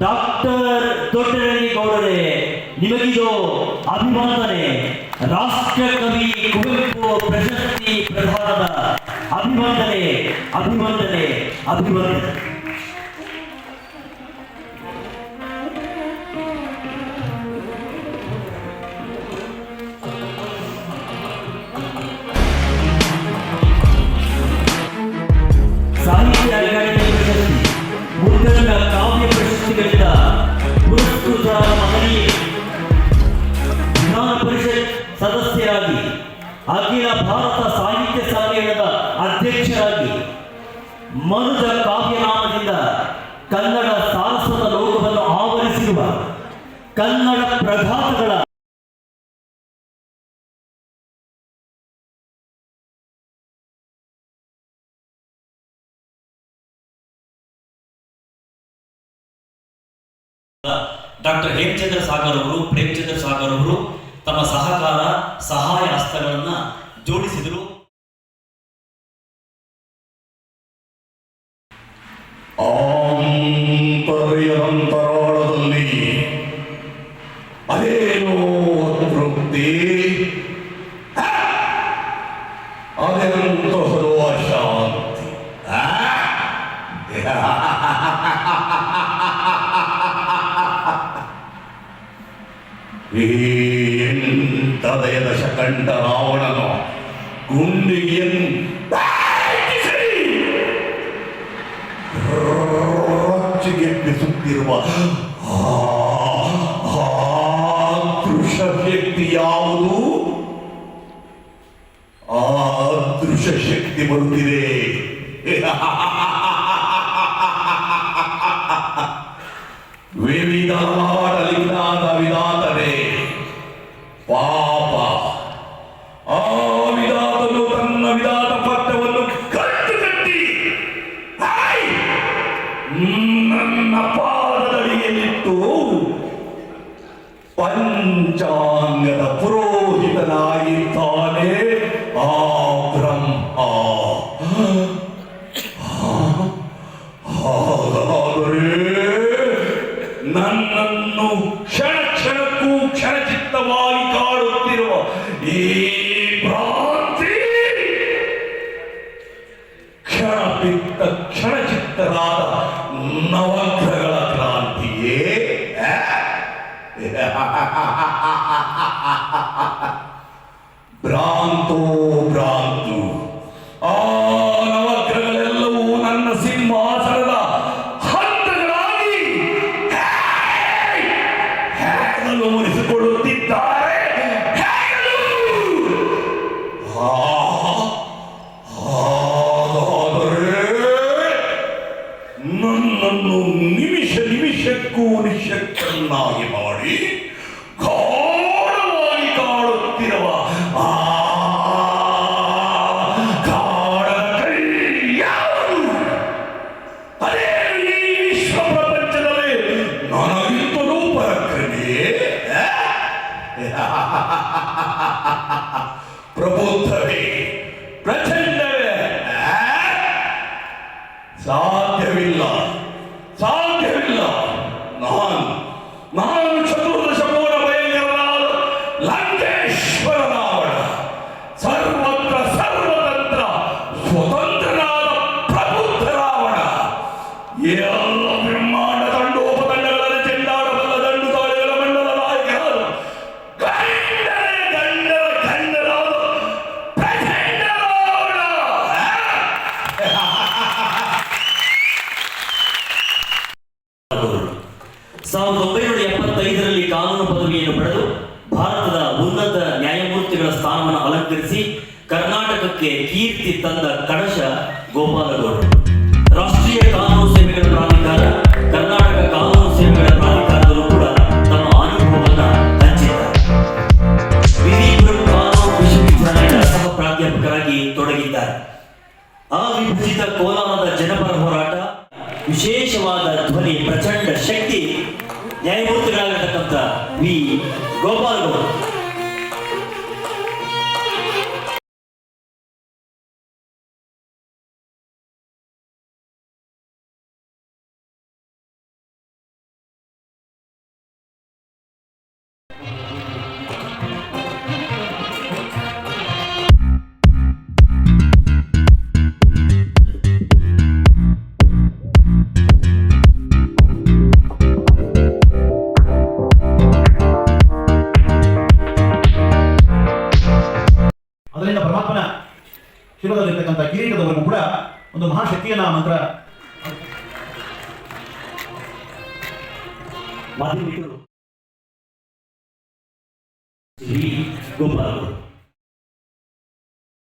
Doctor ದೊಡ್ಡರಂಗೇಗೌಡರೇ ನಿಮಗಿದು ಅಭಿವಂದನೆ ರಾಷ್ಟ್ರ ಕವಿ ಕುವೆಂಪು ಪ್ರಶಸ್ತಿ ಪ್ರದಾನದ ಅಭಿವಂದನೆ ಅಭಿವಂದನೆ ಅಭಿವಂದನೆ ಮನುಜ ಕಾವ್ಯನಾಮದಿಂದ ಕನ್ನಡ ಸಾರಸ್ವತ ಲೋಕವನ್ನು ಆವರಿಸಿರುವ ಕನ್ನಡ ಪ್ರಭಾತಗಳ ಡಾಕ್ಟರ್ ಹೇಮಚಂದ್ರ ಸಾಗರ್ ಅವರು, ಪ್ರೇಮಚಂದ್ರ ಸಾಗರ್ ಅವರು ತಮ್ಮ ಸಹಕಾರ, ಸಹಾಯ ಹಸ್ತಗಳನ್ನ ಜೋಡಿಸಿದರು ಈ ಎಂಟದಯದ ಶಕಂಡ ರಾವಣನು ಗುಂಡಿಗೆಯನ್ನು ರೊಚ್ಚಿಗೆಬ್ಬಿಸುತ್ತಿರುವ ಆ ಆ ದೃಶ ಶಕ್ತಿ ಯಾವುದು? ಆ ದೃಶ ಶಕ್ತಿ ಬರುತ್ತಿದೆ. ವಿವಿಧಾಡಲಿಂಗಾದ ಪಂಚಾಂಗದ ಪುರೋಹಿತನಾಗಿದ್ದಾನೆ ಆ ಬ್ರಹ್ಮ. ಹಾಗಾದರೆ ನನ್ನನ್ನು ಕ್ಷಣ ಕ್ಷಣಕ್ಕೂ ಕ್ಷಣಚಿತ್ತವಾಗಿ ಕಾಡುತ್ತಿರುವ ಈ ಭ್ರಾಂತಿ ಕ್ಷಣ ಬಿತ್ತ ಕ್ಷಣಚಿತ್ತರಾದ ವಿಶ್ವ ಪ್ರಪಂಚದಲ್ಲಿ ನನಗಿಂತಲೂ ಪರಾಕ್ರಮಿಯೇ ಪ್ರಬುದ್ಧವೇ ಪ್ರಚಂಡವೇ ಆ? ಸಾಧ್ಯವಿಲ್ಲ ಸಾಧ್ಯವಿಲ್ಲ ಸಾವಿರದ ಒಂಬೈನೂರ ಎಪ್ಪತ್ತೈದರಲ್ಲಿ ಕಾನೂನು ಪದವಿಯನ್ನು ಪಡೆದು ಭಾರತದ ಉನ್ನತ ನ್ಯಾಯಮೂರ್ತಿಗಳ ಸ್ಥಾನವನ್ನು ಅಲಂಕರಿಸಿ ಕರ್ನಾಟಕಕ್ಕೆ ಕೀರ್ತಿ ತಂದ ಕಳಶ ಗೋಪಾಲಗೌಡರು. ರಾಷ್ಟ್ರೀಯ ಕಾನೂನು ಸೇವೆಗಳ ಪ್ರಾಧಿಕಾರ, ಕರ್ನಾಟಕ ಕಾನೂನು ಸೇವೆಗಳ ಪ್ರಾಧಿಕಾರದಲ್ಲೂ ಕೂಡ ತಮ್ಮ ಅನುಭವವನ್ನು ಹಂಚಿದ್ದಾರೆ. ವಿಧಿಪುರ ಕಾನೂನು ವಿಶ್ವವಿದ್ಯಾಲಯದ ಸಹ ಪ್ರಾಧ್ಯಾಪಕರಾಗಿ ತೊಡಗಿದ್ದಾರೆ. ಅವಿಭಜಿತ ಕೋಲಾರದ ನ್ಯಾಯಮೂರ್ತಿಗಳಾಗಿರ್ತಕ್ಕಂಥ ವಿ ಗೋಪಾಲಗೌಡ ಶಿರದಲ್ಲಿರ್ತಕ್ಕಂಥ ಕಿರೀಟದವರೆಗೂ ಕೂಡ ಒಂದು ಮಹಾಶಕ್ತಿಯನ್ನ ಮಂತ್ರ ಗೋಪಾಲ್